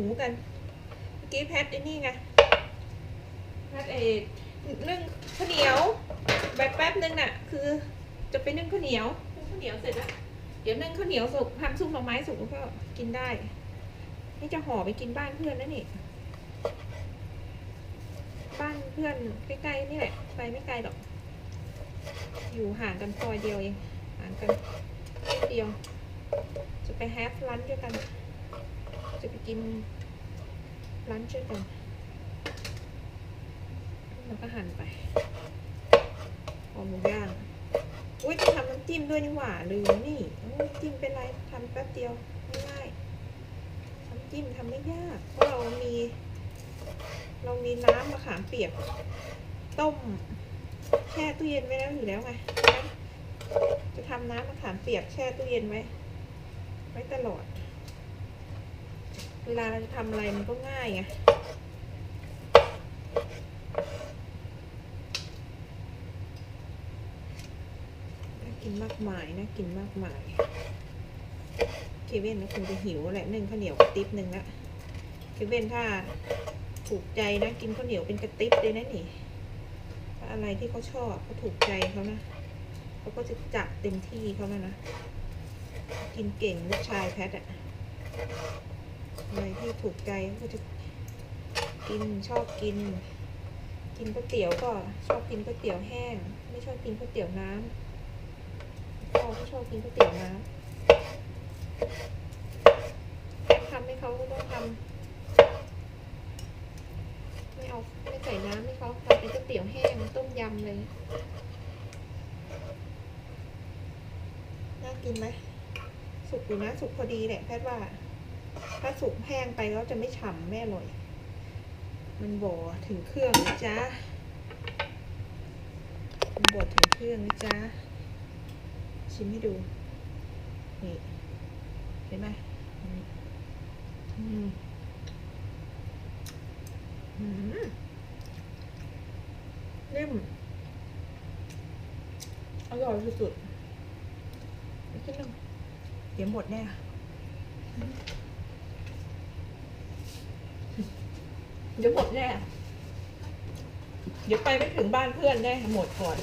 หมูกันเมื่อกี้แพทไอ้นี่ไงแพทไอ้นึ่งข้าวเหนียวแบบแป๊บนึงน่ะ คือจะไปนึ่งข้าวเหนียวนึ่งข้าวเหนียวเสร็จแล้วเดี๋ยวนึ่งข้าวเหนียวสุกทำซุปหน่อไม้สุกแล้วก็กินได้ นี่จะห่อไปกินบ้านเพื่อนนะนี่บ้านเพื่อนใกล้ๆนี่แหละไปไม่ไกลหรอก อยู่ห่างกันซอยเดียวเองห่างกันเดียว จะไปแฮปลันด้วยกัน จะไปกินลันด้วยกันแล้วก็หั่นไปหอมหมูย่างอุ้ยจะทำน้ำจิ้มด้วยนี่หว่าลืมนี่โอ้ยน้ำจิ้มเป็นไรทำแป๊บเดียวง่ายๆน้ำจิ้มทำไม่ยากเพราะเรามี เรามีน้ำมะขามเปียก ต้ม แช่ตู้เย็นไว้แล้วอยู่แล้วไงจะทำน้ำมะขามเปียกแช่ตู้เย็นไว้ไว้ตลอด เวลาเราจะทำอะไรมันก็ง่ายไงกินมากมายน่ากินมากมายเคเว่นก็คงจะหิวแหละนึ่งข้าวเหนียวกระติบหนึ่งละเคเว่นถ้าถูกใจนะกินข้าวเหนียวเป็นกระติบเลยนะนี่ถ้าอะไรที่เขาชอบเขาถูกใจเขานะเขาก็จะจัดเต็มที่เขาแล้วนะ กินเก่งลูกชายแพทอะ อะไรที่ถูกใจเขาก็จะกินชอบกิน กินก๋วยเตี๋ยวก็ชอบกินก๋วยเตี๋ยวแห้ง ไม่ชอบกินก๋วยเตี๋ยวน้ำพ่อก็ชอบกินก๋วยเตี๋ยวน้ำทำให้เขาก็ต้องทำไม่เอาไม่ใส่น้ำให้เขาทำเป็นก๋วยเตี๋ยวแห้งต้มยำเลยน่ากินไหมสุกอยู่นะสุกพอดีแหละแพทย์ว่า ถ้าสุกแห้งไปแล้วจะไม่ฉ่ำไม่อร่อย มันบ่ถึงเครื่องนะจ๊ะมันบดถึงเครื่องนะจ๊ะ ชิมให้ดู นี่ เห็นไหมอืมอืมนิ่มอร่อยสุดๆไม่ขึ้นหนึ่งเดี๋ยวหมดแน่ เดี๋ยวหมดแน่ เดี๋ยวไปไม่ถึงบ้านเพื่อนแน่หมดก่อน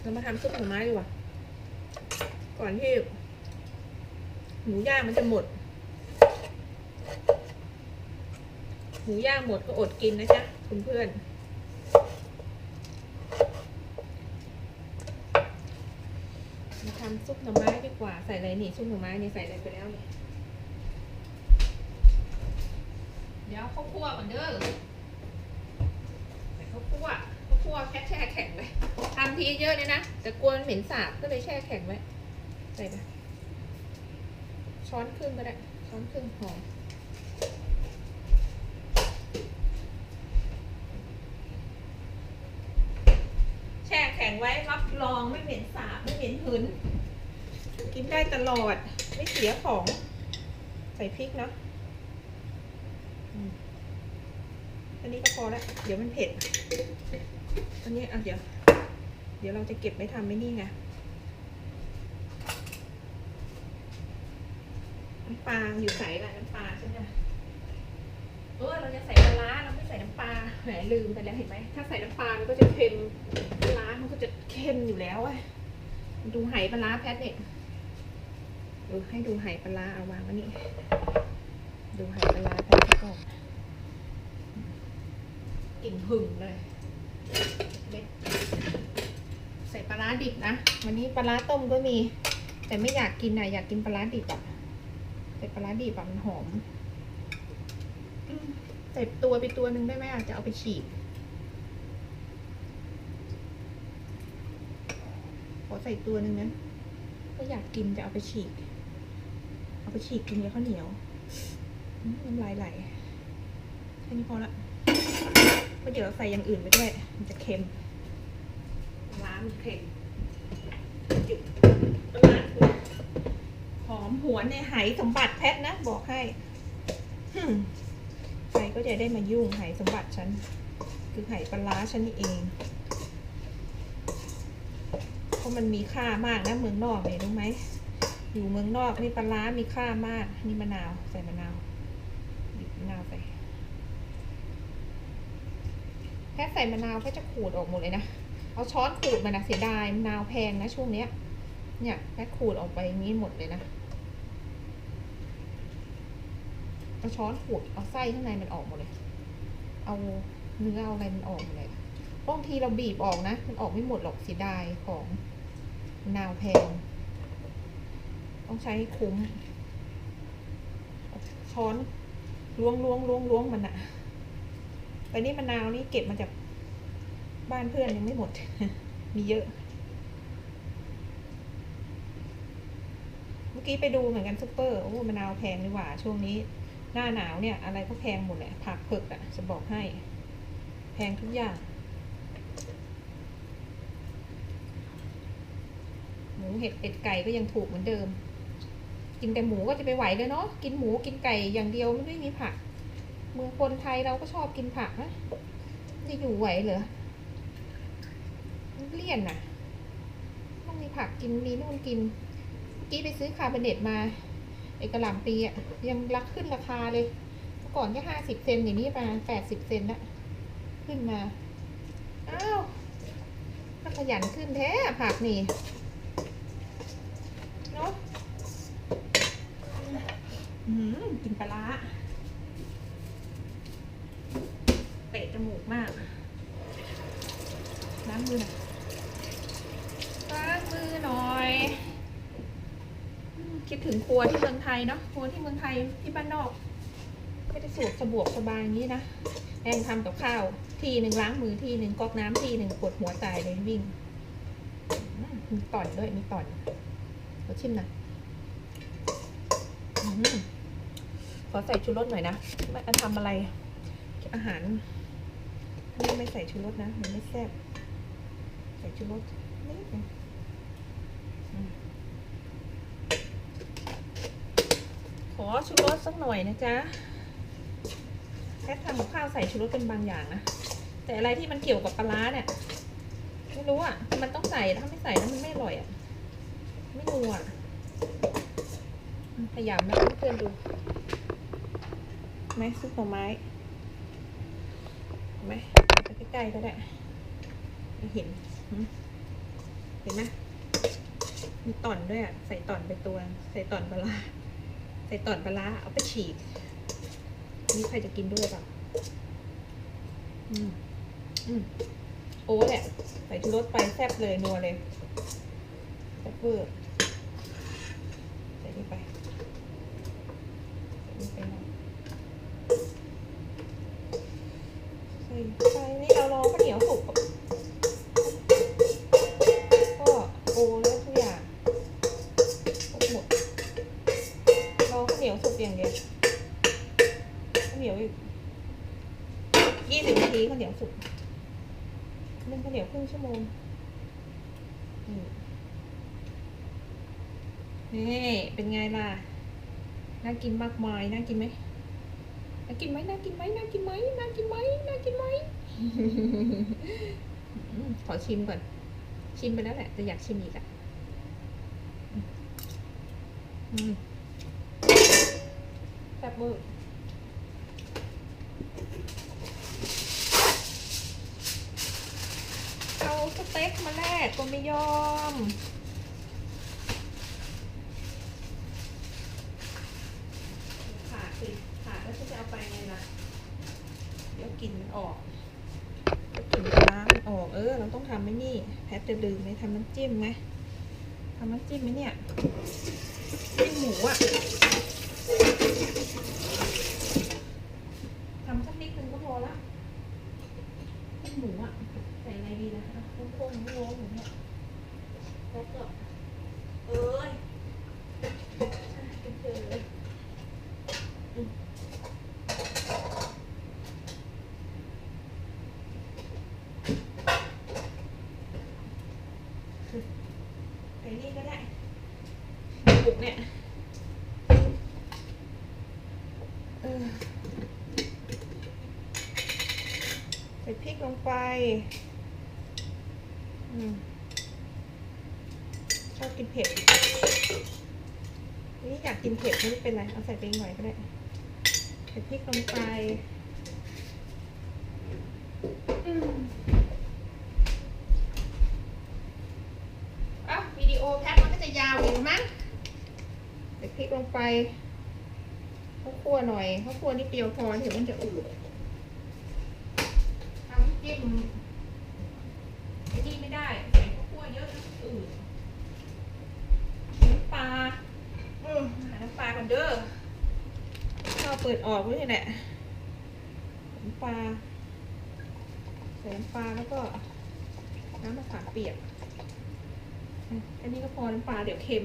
เรามาทำซุปหน่อไม้ดีกว่า ก่อนที่ หมูย่างมันจะหมด หมูย่างหมดก็อดกินนะจ๊ะเพื่อนม ทำซุปหน่อไม้ดีกว่าใส่อะไรนี่ซุปหน่อไม้นี่ใส่อะไรไปแล้วเนี่ยเดี๋ยวข้าวคั่วก่อนเด้อใส่ข้าวคั่วข้าวคั่วแค่แช่แข็งไว้ทำทีเยอะเลยนะแต่กลัวเหม็นสาบก็เลยแช่แข็งไว้ใส่ไปช้อนครึ่งก็ได้ช้อนครึ่งพอแช่แข็งไว้รับรองไม่เหม็นสาบ ไม่เหม็นกินได้ตลอด ไม่เสียของ ใส่พริกเนาะอันนี้ก็พอแล้ว เดี๋ยวมันเผ็ด อันนี้เอะเดี๋ยว เดี๋ยวเราจะเก็บไว้ทำไม่นี่ไงน้ำปลาอยู่ใส่ละน้ำปลาใช่ไหมเออเราจะใส่ปลาร้าเราไม่ใส่น้ำปลาแหมลืมไปแล้วเห็นไหมถ้าใส่น้ำปลามันก็จะเค็มปลาร้ามันก็จะเค็มอยู่แล้วอะ ดูไหปลาแพทเนี่ยให้ดูไหปลาเอาวางไว้นี่ ดูไหปลาร้าแพทก่อนกลิ่นหึงเลยเม็ดใส่ปลาดิบนะ วันนี้ปลาต้มก็มี แต่ไม่อยากกินอะอยากกินปลาดิบอะใส่ปลาร้าดีแบบมันหอมอืมใส่ตัวไปตัวหนึ่งได้ไหมอาจจะเอาไปฉีก ข อใส่ตัวหนึ่งนะก็อยากกินจะเอาไปฉีก เอาไปฉีกกินกับข้าวเหนียวอืมน้ำลายไหลแค่นี้พอละเพราะเดี๋ยวเราใส่อย่างอื่นไปด้วย มันจะเค็ม ร้านมันเค็มจุดร้านคุณหอมหวนในไหสมบัติแพทนะ บอกให้หึ่มใส่ก็จะได้มายุ่งไหสมบัติฉัน คือไหปลาร้าฉันนี่เอง เพราะมันมีค่ามากนะเมืองนอกเนี่ยรู้ไหมอยู่เมืองนอกนี่ปลาร้ามีค่ามาก นี่มะนาวใส่มะนาวหยิบมะนาวไปแค่ใส่มะนาวแค่จะขูดออกหมดเลยนะเอาช้อนขูดมันนะเสียดายมะนาวแพงนะช่วงเนี้ย เนี่ยแค่ขูดออกไปอย่างนี้หมดเลยนะเอาช้อนขูดเอาไส้ข้างในมันออกหมดเลย เอาเนื้อเอาอะไรมันออกหมดเลยบางทีเราบีบออกนะ มันออกไม่หมดหรอกเสียดายของ มะนาวแพง ต้องใช้คุ้ม ช้อนล้วงล้วงล้วงล้วงมันอะแต่นี่มะนาวนี่เก็บมาจากบ้านเพื่อนยังไม่หมด มีเยอะ เมื่อกี้ไปดูเหมือนกันซุปเปอร์ โอ้มะนาวแพงนี่หว่า ช่วงนี้ หน้าหนาวเนี่ย อะไรก็แพงหมดแหละผักเผือกอะจะบอกให้ แพงทุกอย่าง มูเห็ดเป็ดไก่ก็ยังถูกเหมือนเดิม กินแต่หมูก็จะไปไหวเลยเนาะกินหมูกินไก่อย่างเดียวไมันไม่มีผัก เมืองคนไทยเราก็ชอบกินผักนะจะอยู่ไหวเหรอเลี่ยนน่ะ ต้องมีผักกินมีนู่นกินเมื่อกี้ไปซื้อคาร์บอเนตมาไอกระหล่ำปีอะยังรักขึ้นราคาเลยเมื่อก่อนแค่ห้าสิบเซนอย่างนี้ประมาณแปดสิบเซนละขึ้นมาอ้าวขยันขึ้นแท้ผักนี่ เนาะอืม กินปลาร้าเตะจมูกมาก ล้างมือหน่อยล้างมือหน่อย คิดถึงครัวที่เมืองไทยเนาะ ครัวที่เมืองไทยที่บ้านนอก ไม่ได้สูตรสะบวกสบายอย่างนี้นะแองทำกับข้าว ทีหนึ่งล้างมือทีหนึ่งก๊อกน้ำทีหนึ่งปวดหัวตายเลยวิ่งมมีต่อนด้วยมีต่อนขอชิมหน่อยอืม ขอใส่ชูรสหน่อยนะไม่ทำอะไร อาหารนี่ไม่ใส่ชูรสนะ มันไม่แซ่บ ใส่ชูรสนิดนึงขอชูรสสักหน่อยนะจ๊ะแค่ทำข้าวใส่ชูรสเป็นบางอย่างนะ แต่อะไรที่มันเกี่ยวกับปลาร้าเนี่ย ไม่รู้อะ มันต้องใส่ ถ้าไม่ใส่แล้วมันไม่อร่อยอะ ไม่นัวอืมพยายามนะเพื่อนดู ไหมซุปหน่อไม้เห็นไหมไปใกล้ๆก็ได้ไม่เห็น เห็นไหมมีต่อนด้วยอะ ใส่ต่อนไปตัว ใส่ต่อนปลา ใส่ต่อนปลาร้าเอาไปฉีก นี่ใครจะกินด้วยเปล่าอืม อืม โอ้แหละ ใส่ชูรสไปแซ่บเลยนัวเลยแซ่บเวอร์ กินมากมายน่ากินไหมน่ากินไหมน่ากินไหมน่ากินไหมน่ากินไหมน่ากินไหมขอชิมก่อน ชิมไปแล้วแหละแต่อยากชิมอีกอะแซ่บเวอร์เอาสเต็กมาแลกก็ไม่ยอม ขาดสิขาดแล้วฉันจะเอาไปไงล่ะ เดี๋ยวกลิ่นมันออกเดี๋ยวกลิ่นปลาร้ามันออก เออ เราต้องทำไหมนี่ แพทจะลืมไหมทำน้ำจิ้มไหมทำน้ำจิ้มไหมเนี่ยจิ้มหมูอะทำสักนิดนึงก็พอละจิ้มหมูอะใส่อะไรดีนะคะโค้งๆโค้งๆอย่างเงี้ยแล้วก็เอ้ยอะเจอเลยอืม ไอ้นี่ก็ได้บุกเนี่ยเออ พริกลงไปอืมชอบกินเผ็ด นี่อยากกินเผ็ดไม่เป็นไร เอาใส่ไปอีกหน่อยก็ได้ใส่พริกลงไปอืมอะวิดีโอแพทมันก็จะยาวอยู่มั้งใส่พริกลงไปข้าวคั่วหน่อยข้าวคั่วนิดเดียวพอเดี๋ยวมันจะอืดทำน้ำจิ้มไอ้นี่ไม่ได้ใส่ข้าวคั่วเยอะแล้วมันอืดน้ำปลา อืมหาน้ำปลากันเด้อข้าว เปิดออกด้วยนี่แหละน้ำปลาใส่น้ำปลาแล้วก็น้ำมะขามเปียกอะอันนี้ก็พอน้ำปลาเดี๋ยวเค็ม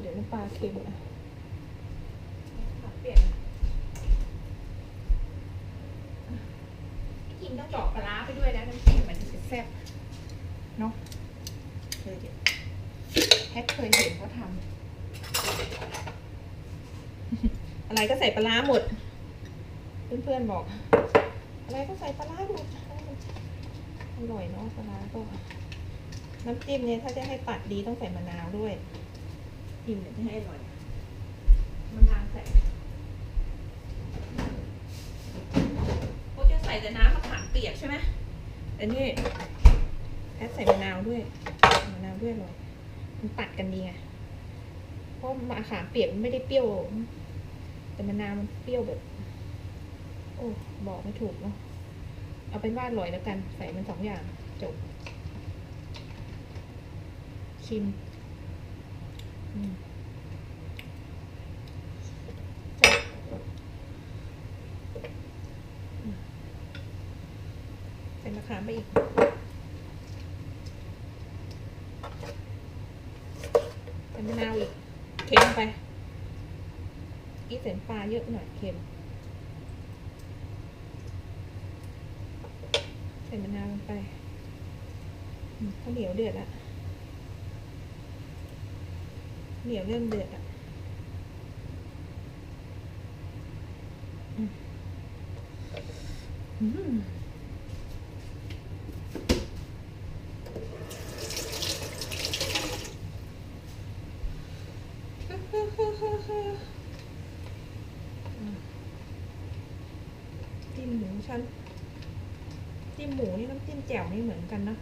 เดี๋ยวน้ำปลาเค็มอะน้ำมะขามเปียกอะที่จริงต้องดอกปลาร้าไปด้วยนะน้ำจิ้มมันจะแซ่บเนาะเคยเดี๋ยวแฮกเคยเห็นเขาทำ อะไร ก็ใส่ปลาร้าหมด เพื่อนๆบอก อะไรก็ใส่ปลาร้าหมดอร่อยเนาะปลาร้าก็น้ำจิ้มเนี่ยถ้าจะให้ตัดดีต้องใส่มะนาวด้วยกินเนี่ยจะให้อร่อยมะนาวใส่ก็จะใส่แต่น้ำมะขามเปียกใช่ไหมแต่นี่แอดใส่มะนาวด้วยมะนาวด้วยอร่อยมันตัดกันดีไงเพราะมะขามเปียกมันไม่ได้เปรี้ยว แต่มะนาวมันเปรี้ยวแบบ โอ้บอกไม่ถูกเนาะเอาเป็นว่าอร่อยแล้วกัน ใส่มันสองอย่างจบ ชิมอืมแซ่บอืมใส่มะขามไปอีก ใส่มะนาวอีก เค็มไปอี เส้นปลาเยอะหน่อยเค็มใส่มะนาวลงไปข้าวเหนียวเดือดละเหนียวเริ่มเดือดอะอืมอืมอืมจิ้มหมูฉัน จิ้มหมู นี่น้ำจิ้มแจ่วนี่เหมือนกันนะ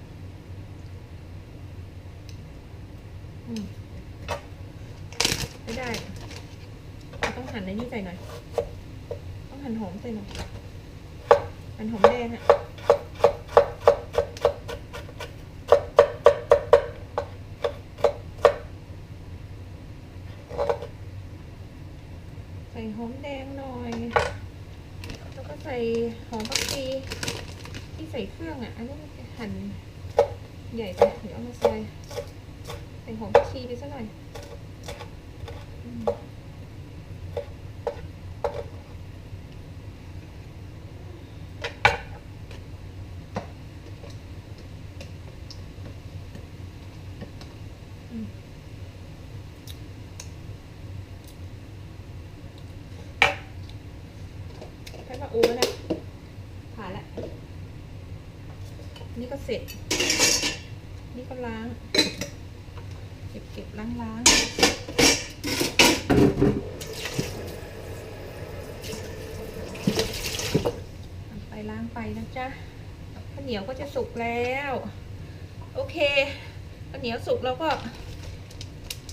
ไม่ได้ ต้องหั่นในนี่ใส่หน่อย ต้องหั่นหอมใส่หน่อย หั่นหอมแดงอะใส่หอมแดงหน่อย แล้วก็ใส่หอมผักชี ที่ใส่เครื่องอะอันนี้มันหั่นใหญ่ไปเดี๋ยวเอามาซอยใส่หอมผักชีไปสักหน่อยอืมอืมแค่ว่าโอ้แล้วเนี่ยผ่านแล้ว นี่ก็เสร็จ นี่ก็ล้าง เก็บเก็บล้างล้างไปล้างไปนะจ๊ะข้าวเหนียวก็จะสุกแล้ว โอเคข้าวเหนียวสุกแล้วก็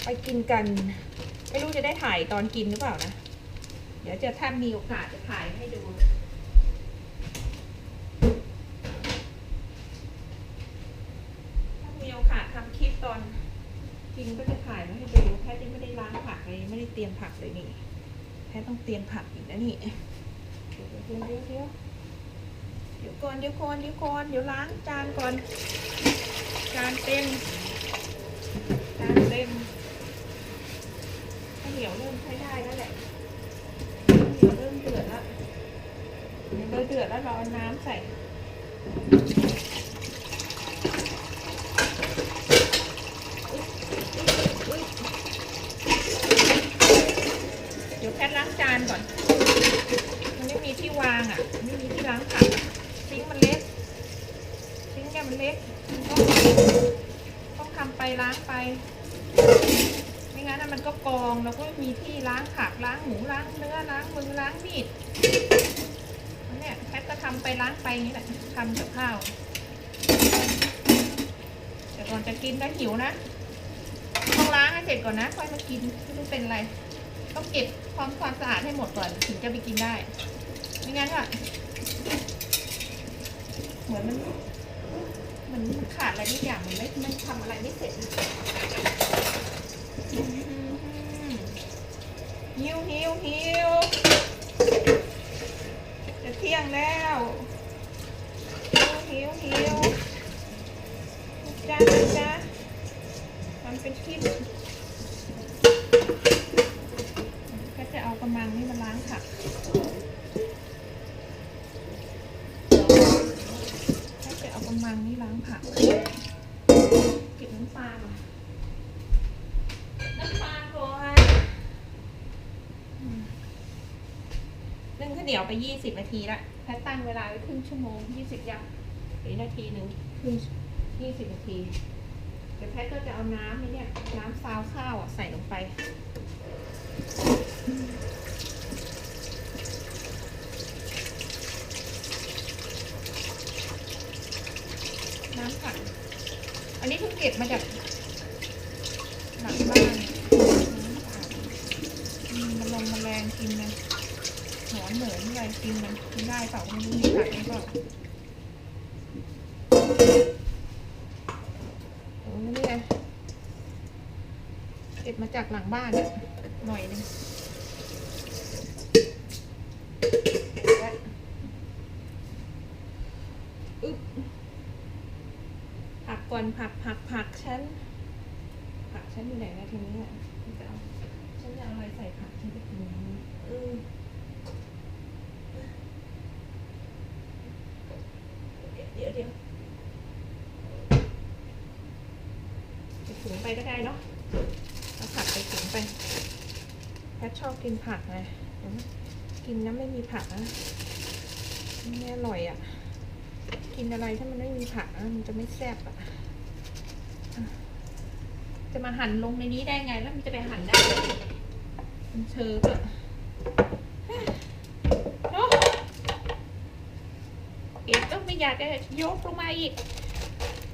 ไปกินกัน ไม่รู้จะได้ถ่ายตอนกินหรือเปล่านะ เดี๋ยวจะถ้ามีโอกาสจะถ่ายให้ดู ถ้ามีโอกาสทำคลิปตอน กินก็จะถ่ายมาให้ดูแพทย์ยังไม่ได้ล้างผักเลยไม่ได้เตรียมผักเลยนี่ แพทย์ต้องเตรียมผักอีกนะนี่เดี๋ยวเดี๋ยวเดี๋ยวเดี๋ยวเดี๋ยวก่อนเดี๋ยวก่อนเดี๋ยวก่อนเดี๋ยวล้างจานก่อน จานเต็มจานเต็มข้าวเหนียวเริ่มใช้ได้แล้วแหละข้าวเหนียวเริ่มเดือดแล้วเดี๋ยวเราเดือดแล้วเราเอาน้ำใส่ เดี๋ยวแพทย์ล้างจานก่อนมันไม่มีที่วางอะไม่มีที่ล้างผักอะซิงมันเล็กชิ้นแกมันเล็กมันก็ต้องทำไปล้างไป ไม่งั้นน่ะมันก็กองเราก็มีที่ล้างผักล้างหมูล้างเนื้อล้างมือล้างมีดเนี่ยแพทก็ทำไปล้างไปนี้แหละทำกับข้าวแต่ก่อนจะกินก็หิวนะต้องล้างให้เสร็จก่อนนะค่อยมากินไม่รู้เป็นอะไรต้องเก็บความความสะอาดให้หมดก่อนถึงจะไปกินได้ ไม่งั้นอะเหมือนมันเหมันมันขาดอะไรนิดอย่างมันไม่ไมันทำอะไรไม่เสร็จหิวหิวหิวจะเที่ยงแล้วหิวหิวหิวจ้าจ้าทำเป็นคลิปก็จะเอากระมังนี่มาล้างผักก็จะเอากระ มังนี่ล้างผักเก็บน้ำปลาก่อนน้ำปลาก่อนนึ่งข้าวเหนียวไปยี่สิบนาทีละแพทตั้งเวลาไว้ครึ่งชั่วโมงยี่สิบยังหรือนาทีหนึ่งครึ่งยี่สิบนาทีเดี๋ยวแพทก็จะเอาน้ำนี่เนี่ยน้ำซาวข้าวอะใส่ลงไป น้ำผัก อันนี้ เก็บมาจากหลังบ้านน้ำผักมีมันลงแมลงกินนะหนอนเหมือนอะไรกินมันกินได้เปล่าไม่รู้มีผักหรือเปล่าโอ้นี่ไงเก็บมาจากหลังบ้านหน่อยนึงและอึ๊บ ผักก่อนผักผักผักฉันผักฉันอยู่ไหนนะ ทีนี้อะฉันจะเอาฉันจะเอาอะไรใส่ผักฉันจะกินอย่างนี้เออเดี๋ยวเดี๋ยวถุงไปก็ได้เนาะเอาผักไปถุงไปแพทชอบกินผักไงกินน้ำไม่มีผักนะไม่อร่อยอะ กินอะไรถ้ามันไม่มีผักมันจะไม่แซ่บอะอะ จะมาหั่นลงในนี้ได้ไง แล้วมันจะไปหั่นได้ไงมันเชิญอะเนาะเอ็ดต้องไม่อยากจะยกลงมาอีก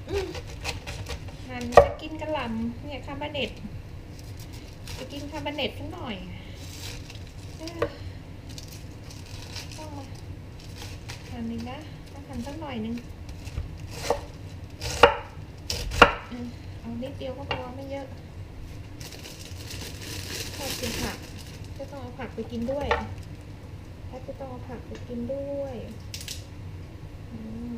อหั่นจะกินกระหล่ำเนี่ยคาร์บาเนตจะกินคาร์บาเนตสักหน่อยอ้อต้องมาหั่นอีกนะต้องหั่นสักหน่อยหนึงอืม เดเดียวก็พอไม่เยอะชอบกินผักจะต้องเอาผักไปกินด้วยแพทย์จะต้องเอาผักไปกินด้วยอืม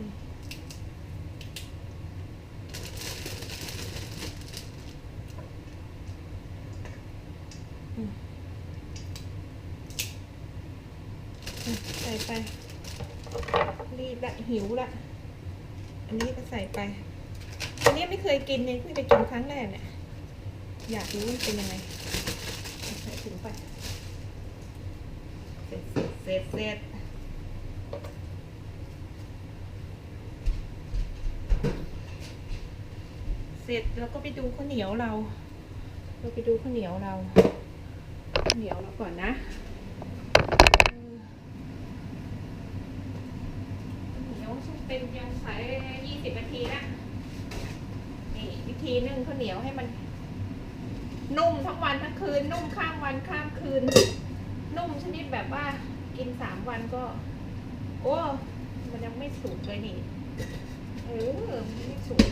ใส่ไปรีบละหิวละ อันนี้ก็ใส่ไป เคยกินเลยเพิ่งจะกินครั้งแรกเนี่ย อยากรู้ว่าเป็นยังไงใส่ถุงไป เสร็จเสร็จเสร็จเสร็จแล้วก็ไปดูข้าวเหนียวเรา เราไปดูข้าวเหนียวเราข้าวเหนียวเราก่อนนะเหนียวเป็นยังใส่ยี่สิบนาทีละ นี่วิธีนึ่งข้าวเหนียวให้มัน นุ่มทั้งวันทั้งคืน นุ่มข้ามวันข้ามคืน นุ่มชนิดแบบว่า กินสามวันก็ โอ้มันยังไม่สุกเลยนี่เออมันไม่สุก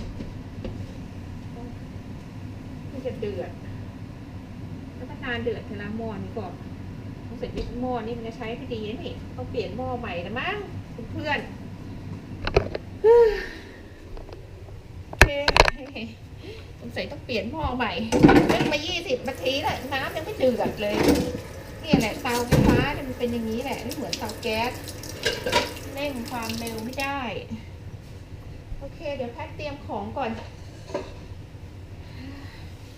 มันจะเดือดแล้วก็นานเดือดเทละหม้อนี้ก่อนเสร็จนี่หม้อนี่มันจะใช้ไม่ดีนี่ต้องเปลี่ยนหม้อใหม่แล้วมั้งเพื่อนๆ โอเค สงสัยต้องเปลี่ยนหม้อใหม่เพิ่งมา 20นาทีแล้วน้ำยังไม่เดือดเลยนี่แหละเตาไฟฟ้ามันเป็นอย่างนี้แหละไม่เหมือนเตาแก๊สเร่งความเร็วไม่ได้ โอเค เดี๋ยวแพ็คเตรียมของก่อน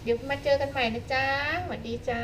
เดี๋ยวมาเจอกันใหม่นะจ๊ะสวัสดีจ้า